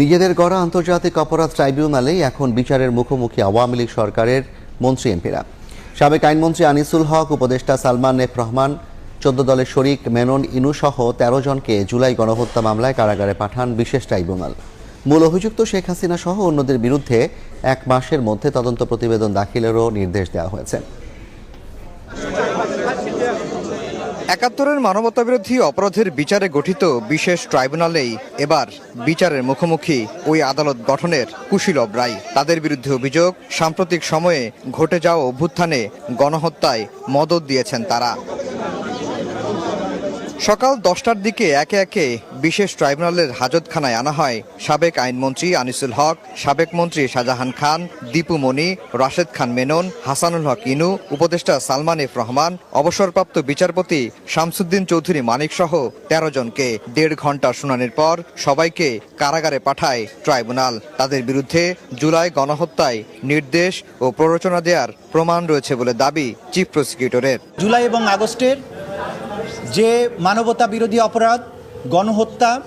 নিজেদের গড়া আন্তর্জাতিক অপরাধ ট্রাইব্যুনালেই এখন বিচারের মুখোমুখি আওয়ামী লীগ সরকারের মন্ত্রী এমপিরা। সাবেক আইনমন্ত্রী আনিসুল হক, উপদেষ্টা সালমান এফ রহমান, চোদ্দ দলের শরিক মেনন ইনু সহ তেরো জনকে জুলাই গণহত্যা মামলায় কারাগারে পাঠান বিশেষ ট্রাইব্যুনাল। মূল অভিযুক্ত শেখ হাসিনা সহ অন্যদের বিরুদ্ধে এক মাসের মধ্যে তদন্ত প্রতিবেদন দাখিলেরও নির্দেশ দেওয়া হয়েছে। একাত্তরের মানবতাবিরোধী অপরাধের বিচারে গঠিত বিশেষ ট্রাইব্যুনালেই এবার বিচারের মুখোমুখি ওই আদালত গঠনের কুশীলব রায়। তাদের বিরুদ্ধে অভিযোগ, সাম্প্রতিক সময়ে ঘটে যাওয়া অভ্যুত্থানে গণহত্যায় মদত দিয়েছেন তারা। সকাল দশটার দিকে একে একে বিশেষ ট্রাইব্যুনালের হাজতখানায় আনা হয়। সাবেক আইনমন্ত্রী আনিসুল হক, সাবেক মন্ত্রী শাহজাহান খান, দীপু মনি, রাশেদ খান মেনন, হাসানুল হক ইনু, উপদেষ্টা সালমান এফ রহমান, অবসরপ্রাপ্ত বিচারপতি শামসুদ্দিন চৌধুরী মানিক সহ তেরো জনকে দেড় ঘণ্টা শুনানির পর সবাইকে কারাগারে পাঠায় ট্রাইব্যুনাল। তাদের বিরুদ্ধে জুলাই গণহত্যায় নির্দেশ ও প্ররোচনা দেওয়ার প্রমাণ রয়েছে বলে দাবি চিফ প্রসিকিউটরের। জুলাই এবং আগস্টের যে মানবতা বিরোধী অপরাধ, গণহত্যা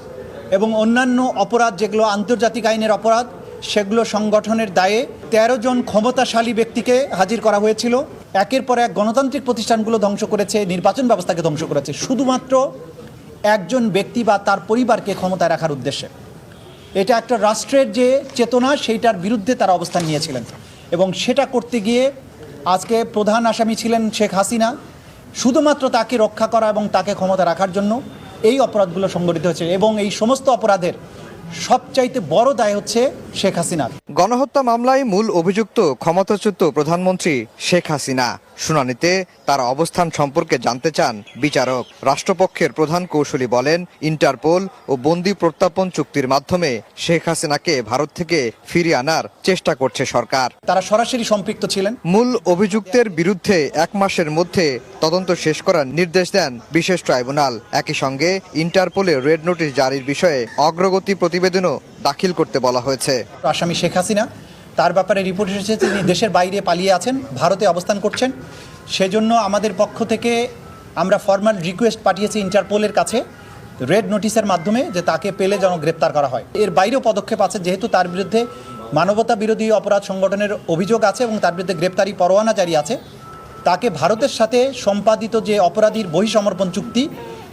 এবং অন্যান্য অপরাধ যেগুলো আন্তর্জাতিক আইনের অপরাধ, সেগুলো সংগঠনের দায়ে ১৩ জন ক্ষমতাশালী ব্যক্তিকে হাজির করা হয়েছিল। একের পর এক গণতান্ত্রিক প্রতিষ্ঠানগুলো ধ্বংস করেছে, নির্বাচন ব্যবস্থাকে ধ্বংস করেছে। শুধুমাত্র একজন ব্যক্তি বা তার পরিবারকে ক্ষমতায় রাখার উদ্দেশ্যে। এটা একটা রাষ্ট্রের যে চেতনা, সেইটার বিরুদ্ধে তারা অবস্থান নিয়েছিলেন। এবং সেটা করতে গিয়ে আজকে প্রধান আসামি ছিলেন শেখ হাসিনা। শুধুমাত্র তাকে রক্ষা করা এবং তাকে ক্ষমতা রাখার জন্য এই অপরাধগুলো সংগঠিত হয়েছে। এবং এই সমস্ত অপরাধের সবচাইতে বড় দায় হচ্ছে শেখ হাসিনার গণহত্যা মামলায় মূল অভিযুক্ত ক্ষমতাচ্যুত প্রধানমন্ত্রী শেখ হাসিনা। শুনানিতে তার অবস্থান সম্পর্কে জানতে চান বিচারক। রাষ্ট্রপক্ষের প্রধান কৌশলী বলেন ইন্টারপোল ও বন্দি প্রত্যাপন চুক্তির মাধ্যমে শেখ হাসিনাকে ভারত থেকে ফিরিয়ে আনার চেষ্টা করছে সরকার। তারা সরাসরি সম্পৃক্ত ছিলেন? মূল অভিযুক্তের বিরুদ্ধে এক মাসের মধ্যে তদন্ত শেষ করার নির্দেশ দেন বিশেষ ট্রাইব্যুনাল। একই সঙ্গে ইন্টারপোলে রেড নোটিশ জারির বিষয়ে অগ্রগতি প্রতিবেদনও দাখিল করতে বলা হয়েছে। আসামি শেখ হাসিনা, তার ব্যাপারে রিপোর্ট এসেছে তিনি দেশের বাইরে পালিয়ে আছেন, ভারতে অবস্থান করছেন। সেজন্য আমাদের পক্ষ থেকে আমরা ফর্মাল রিকোয়েস্ট পাঠিয়েছি ইন্টারপোলের কাছে রেড নোটিশের মাধ্যমে যে তাকে পেলে যেন গ্রেপ্তার করা হয়। এর বাইরেও পদক্ষেপ আছে, যেহেতু তার বিরুদ্ধে মানবতা বিরোধী অপরাধ সংগঠনের অভিযোগ আছে এবং তার বিরুদ্ধে গ্রেপ্তারি পরোয়ানা জারি আছে। তাকে ভারতের সাথে সম্পাদিত যে অপরাধীর বহিসমর্পণ চুক্তি,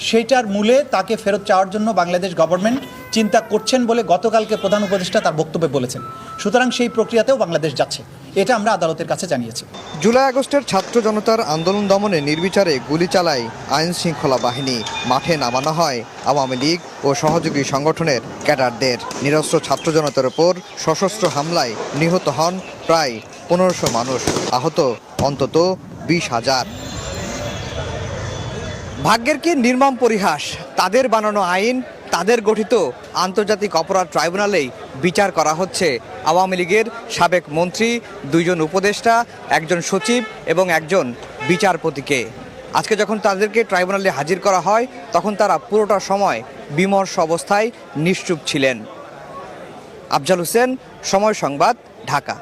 সেটার মূলে তাকে ফেরত চাওয়ার জন্য বাংলাদেশ গভর্নমেন্ট চিন্তা করছেন বলে গতকালকে প্রধান উপদেষ্টা তার বক্তব্যে বলেছেন। সুতরাং সেই প্রক্রিয়াতেও বাংলাদেশ যাচ্ছে। এটা আমরা আদালতের কাছে জানিয়েছি। জুলাই আগস্টের ছাত্র জনতার আন্দোলন দমনে নির্বিচারে গুলি চালায় আইন শৃঙ্খলা বাহিনী। মাঠে নামানো হয় আওয়ামী লীগ ও সহযোগী সংগঠনের ক্যাডারদের। নিরস্ত্র ছাত্র জনতার ওপর সশস্ত্র হামলায় নিহত হন প্রায় পনেরোশো মানুষ। আহত অন্তত বিশ হাজার। ভাগ্যের কি নির্মম পরিহাস? তাদের বানানো আইন তাদের গঠিত আন্তর্জাতিক অপরাধ ট্রাইব্যুনালেই বিচার করা হচ্ছে। আওয়ামী লীগের সাবেক মন্ত্রী, দুইজন উপদেষ্টা, একজন সচিব এবং একজন বিচারপতিকে। আজকে যখন তাদেরকে ট্রাইব্যুনালে হাজির করা হয়, তখন তারা পুরোটা সময় বিমর্ষ অবস্থায় নিশ্চুপ ছিলেন। আফজাল হোসেন, সময় সংবাদ, ঢাকা।